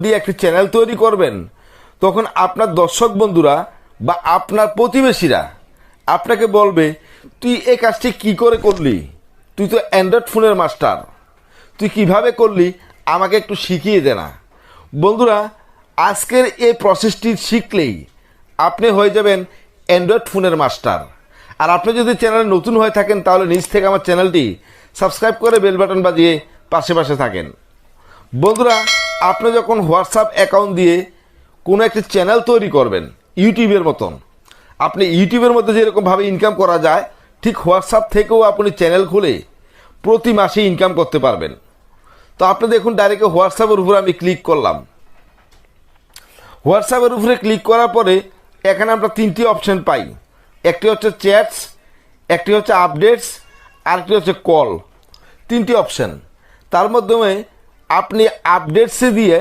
দিয়ে একটি চ্যানেল তৈরি করবেন, তখন আপনার দর্শক বন্ধুরা বা আপনার প্রতিবেশীরা আপনাকে বলবে, তুই এ কাজটি কি করে করলি? তুই তো অ্যান্ড্রয়েড ফোনের মাস্টার তুই কীভাবে করলি? আমাকে একটু শিখিয়ে দে না। বন্ধুরা, আজকের এই প্রসেসটি শিখলেই আপনি হয়ে যাবেন অ্যান্ড্রয়েড ফোনের মাস্টার আর আপনি যদি চ্যানেলে নতুন হয়ে থাকেন, তাহলে নিজ থেকে আমার চ্যানেলটি সাবস্ক্রাইব করে বেল বাটন বাজিয়ে পাশে পাশে থাকেন। বন্ধুরা আপনি যখন হোয়াটসঅ্যাপ অ্যাকাউন্ট দিয়ে কোনো একটি চ্যানেল তৈরি করবেন, ইউটিউবের মতন, আপনি ইউটিউবের মধ্যে যেরকমভাবে ইনকাম করা যায়, ঠিক হোয়াটসঅ্যাপ থেকেও আপনি চ্যানেল খুলে প্রতি মাসে ইনকাম করতে পারবেন। তো আপনি দেখুন ডাইরেক্ট হোয়াটসঅ্যাপের উপরে আমি ক্লিক করলাম। হোয়াটসঅ্যাপের উপরে ক্লিক করার পরে এখানে আমরা তিনটি অপশন পাই। একটি হচ্ছে চ্যাটস একটি হচ্ছে আপডেটস আরেকটি হচ্ছে কল তিনটি অপশন তার মাধ্যমে আপনি আপডেটসে দিয়ে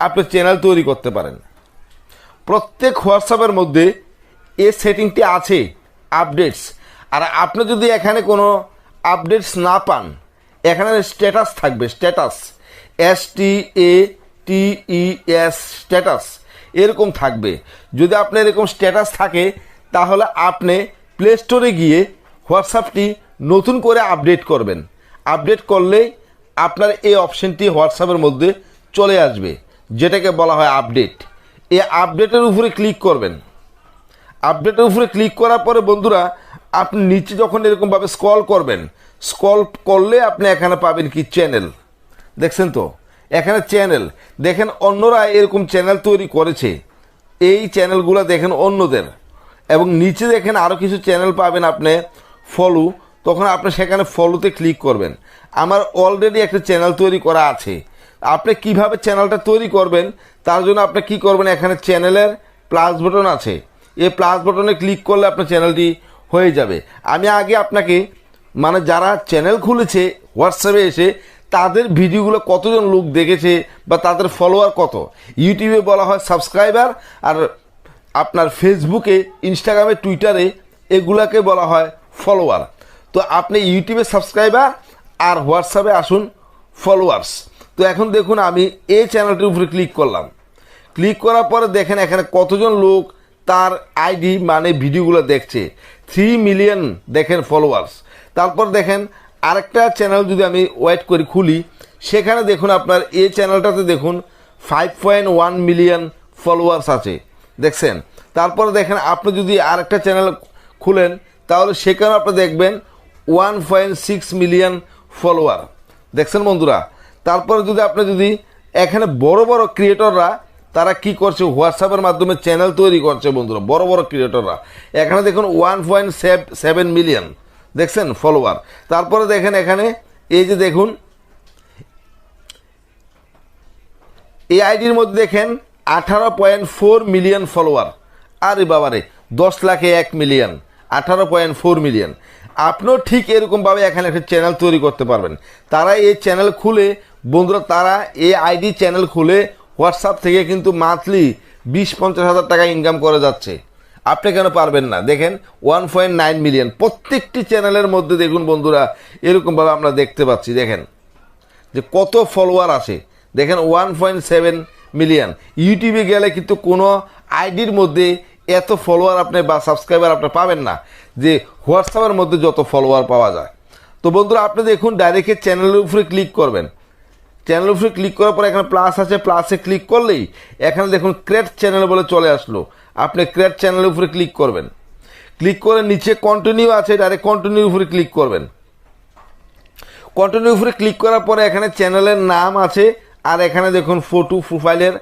আপনি চ্যানেল তৈরি করতে পারেন। প্রত্যেক হোয়াটসঅ্যাপের মধ্যে এ সেটিংটি আছে আপডেটস আর আপনি যদি এখানে কোনো আপডেটস না পান, এখানে স্ট্যাটাস থাকবে status S T A T E S status এরকম থাকবে। যদি আপনার এরকম স্ট্যাটাস থাকে, তাহলে আপনি প্লে স্টোরে গিয়ে হোয়াটসঅ্যাপটি নতুন করে আপডেট করবেন। আপডেট করলেই আপনার এই অপশনটি হোয়াটসঅ্যাপের মধ্যে চলে আসবে, যেটাকে বলা হয় আপডেট। এই আপডেটের উপরে ক্লিক করবেন। আপডেটের উপরে ক্লিক করার পরে বন্ধুরা, আপনি নিচে যখন এরকমভাবে স্ক্রল করবেন, স্ক্রল করলে আপনি এখানে পাবেন কি চ্যানেল। দেখছেন তো? এখানে চ্যানেল। দেখেন অন্যরা এরকম চ্যানেল তৈরি করেছে। এই চ্যানেলগুলো দেখেন অন্যদের। এবং নিচে দেখেন আরও কিছু চ্যানেল পাবেন আপনি। ফলো তখন আপনি সেখানে ফলোতে ক্লিক করবেন। আমার অলরেডি একটা চ্যানেল তৈরি করা আছে। আপনি কীভাবে চ্যানেলটা তৈরি করবেন, তার জন্য আপনি কি করবেন, এখানে চ্যানেলের প্লাস বাটন আছে। এই প্লাস বাটনে ক্লিক করলে আপনার চ্যানেলটি হয়ে যাবে। আমি আগে আপনাকে মানে যারা চ্যানেল খুলেছে হোয়াটসঅ্যাপে এসে, তাদের ভিডিওগুলো কতজন লোক দেখেছে বা তাদের ফলোয়ার কত? ইউটিউবে বলা হয় সাবস্ক্রাইবার আর আপনার ফেসবুকে ইনস্টাগ্রামে টুইটারে এগুলাকে বলা হয় ফলোয়ার তো আপনি ইউটিউবে সাবস্ক্রাইবার আর হোয়াটসঅ্যাপে আসুন ফলোয়ার্স তো এখন দেখুন আমি এই চ্যানেলটির উপরে ক্লিক করলাম। ক্লিক করার পরে দেখেন এখানে কতজন লোক তার আইডি মানে ভিডিওগুলো দেখছে। থ্রি মিলিয়ন দেখেন ফলোয়ার্স তারপর দেখেন আরেকটা চ্যানেল যদি আমি ওয়েট করি খুলি, সেখানে দেখুন আপনার এই চ্যানেলটাতে দেখুন five point one million followers আছে। দেখছেন? তারপরে দেখেন আপনি যদি আরেকটা চ্যানেল খুলেন, তাহলে সেখানে আপনি দেখবেন one point six million follower দেখছেন বন্ধুরা? তারপরে যদি আপনি যদি এখানে বড় বড় ক্রিয়েটররা তারা কি করছে? হোয়াটসঅ্যাপের মাধ্যমে চ্যানেল তৈরি করছে বন্ধুরা, বড় বড় ক্রিয়েটররা এখানে দেখুন ওয়ান পয়েন্ট সেভেন মিলিয়ন দেখছেন ফলোয়ার তারপরে দেখেন এখানে, এই যে দেখুন, এই আইডির মধ্যে দেখেন আঠারো পয়েন্ট ফোর মিলিয়ন ফলোয়ার আরে বাবারে, দশ লাখে এক মিলিয়ন আঠারো পয়েন্ট ফোর মিলিয়ন আপনিও ঠিক এরকমভাবে এখানে একটা চ্যানেল তৈরি করতে পারবেন। তারা এই চ্যানেল খুলে, বন্ধুরা, তারা এই আইডি চ্যানেল খুলে হোয়াটসঅ্যাপ থেকে কিন্তু মান্থলি বিশ পঞ্চাশ হাজার টাকা ইনকাম করে যাচ্ছে। আপনি কেন পারবেন না? দেখেন ওয়ান পয়েন্ট নাইন মিলিয়ন প্রত্যেকটি চ্যানেলের মধ্যে দেখুন বন্ধুরা, এরকমভাবে আমরা দেখতে পাচ্ছি। দেখেন, যে কত ফলোয়ার আসে দেখেন ওয়ান পয়েন্ট সেভেন মিলিয়ন ইউটিউবে গেলে কিন্তু কোনো আইডির মধ্যে এত ফলোয়ার আপনি বা সাবস্ক্রাইবার আপনি পাবেন না যে হোয়াটসঅ্যাপের মধ্যে যত ফলোয়ার পাওয়া যায়। তো বন্ধুরা, আপনি দেখুন ডাইরেক্ট চ্যানেলের উপরে ক্লিক করবেন। চ্যানেলের উপরে ক্লিক করার পর এখানে প্লাস আছে প্লাসে ক্লিক করলেই এখানে দেখুন ক্রেট চ্যানেল বলে চলে আসলো। আপনি ক্রেট চ্যানেলের উপরে ক্লিক করবেন। ক্লিক করে নিচে কন্টিনিউ আছে ডাইরেক্ট কন্টিনিউ উপরে ক্লিক করবেন। কন্টিনিউ উপরে ক্লিক করার পরে এখানে চ্যানেলের নাম আছে, আর এখানে দেখুন ফটো প্রোফাইলের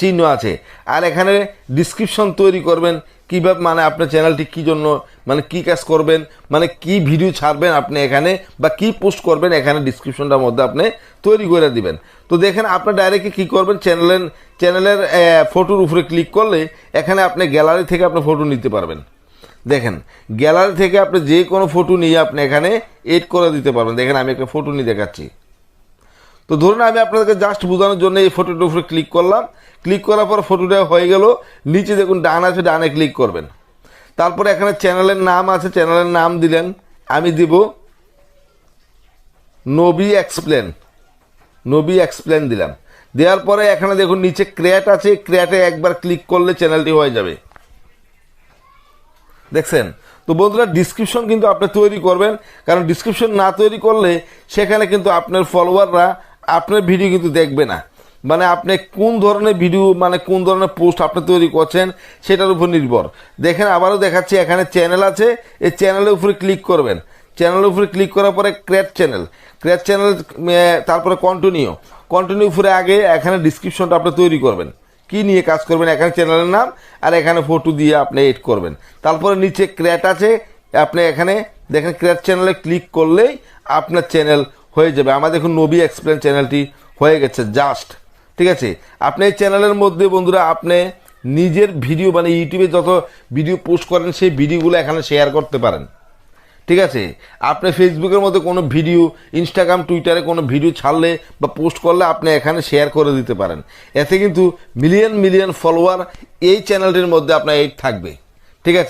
চিহ্ন আছে। আর এখানে ডিসক্রিপশন তৈরি করবেন, কীভাবে মানে আপনার চ্যানেলটি কী জন্য মানে কী কাজ করবেন মানে কি ভিডিও ছাড়বেন আপনি এখানে, বা কি পোস্ট করবেন এখানে ডিসক্রিপশনটার মধ্যে আপনি তৈরি করে দিবেন। তো দেখেন আপনি ডাইরেক্টলি কী করবেন চ্যানেলের চ্যানেলের ফটোর উপরে ক্লিক করলে এখানে আপনি গ্যালারি থেকে আপনি ফটো নিতে পারবেন। দেখেন গ্যালারি থেকে আপনি যে কোনো ফটো নিয়ে আপনি এখানে এড করে দিতে পারবেন। দেখেন, আমি একটা ফটো নিয়ে দেখাচ্ছি। তো ধরুন আমি আপনাদেরকে জাস্ট বোঝানোর জন্য এই ফটোটার উপরে ক্লিক করলাম। ক্লিক করার পর ফটোটা হয়ে গেল, নিচে দেখুন ডান আছে, ডানে ক্লিক করবেন। তারপরে এখানে চ্যানেলের নাম আছে চ্যানেলের নাম দিলেন। আমি দিব নবী এক্সপ্লেন নবী এক্সপ্লেন দিলাম। দেওয়ার পরে এখানে দেখুন নিচে ক্রিয়েট আছে ক্রিয়েটে একবার ক্লিক করলে চ্যানেলটি হয়ে যাবে। দেখছেন? তো বন্ধুরা ডিসক্রিপশন কিন্তু আপনি তৈরি করবেন। কারণ ডিসক্রিপশন না তৈরি করলে সেখানে কিন্তু আপনার ফলোয়াররা আপনার ভিডিও কিন্তু দেখবে না। মানে আপনি কোন ধরনের ভিডিও মানে কোন ধরনের পোস্ট আপনি তৈরি করছেন, সেটার উপর নির্ভর। দেখেন, আবারও দেখাচ্ছি, এখানে চ্যানেল আছে, এই চ্যানেলের উপরে ক্লিক করবেন। চ্যানেলের উপরে ক্লিক করার পরে ক্র্যাট চ্যানেল ক্র্যাট চ্যানেল তারপরে কন্টিনিউ কন্টিনিউ উপরে আগে এখানে ডিসক্রিপশনটা আপনি তৈরি করবেন। কি নিয়ে কাজ করবেন, এখানে চ্যানেলের নাম, আর এখানে ফটো দিয়ে আপনি এড করবেন। তারপরে নিচে ক্র্যাট আছে, আপনি এখানে, দেখেন ক্র্যাট চ্যানেলে ক্লিক করলেই আপনার চ্যানেল হয়ে যাবে। আমাদের দেখুন নবী এক্সপ্লেন চ্যানেলটি হয়ে গেছে জাস্ট ঠিক আছে? আপনি এই চ্যানেলের মধ্যে বন্ধুরা, আপনি নিজের ভিডিও মানে ইউটিউবে যত ভিডিও পোস্ট করেন, সেই ভিডিওগুলো এখানে শেয়ার করতে পারেন। ঠিক আছে? আপনি ফেসবুকের মধ্যে কোনো ভিডিও ইনস্টাগ্রাম টুইটারে কোনো ভিডিও ছাড়লে বা পোস্ট করলে আপনি এখানে শেয়ার করে দিতে পারেন। এতে কিন্তু মিলিয়ন মিলিয়ন ফলোয়ার এই চ্যানেলটির মধ্যে আপনার এই থাকবে। ঠিক আছে?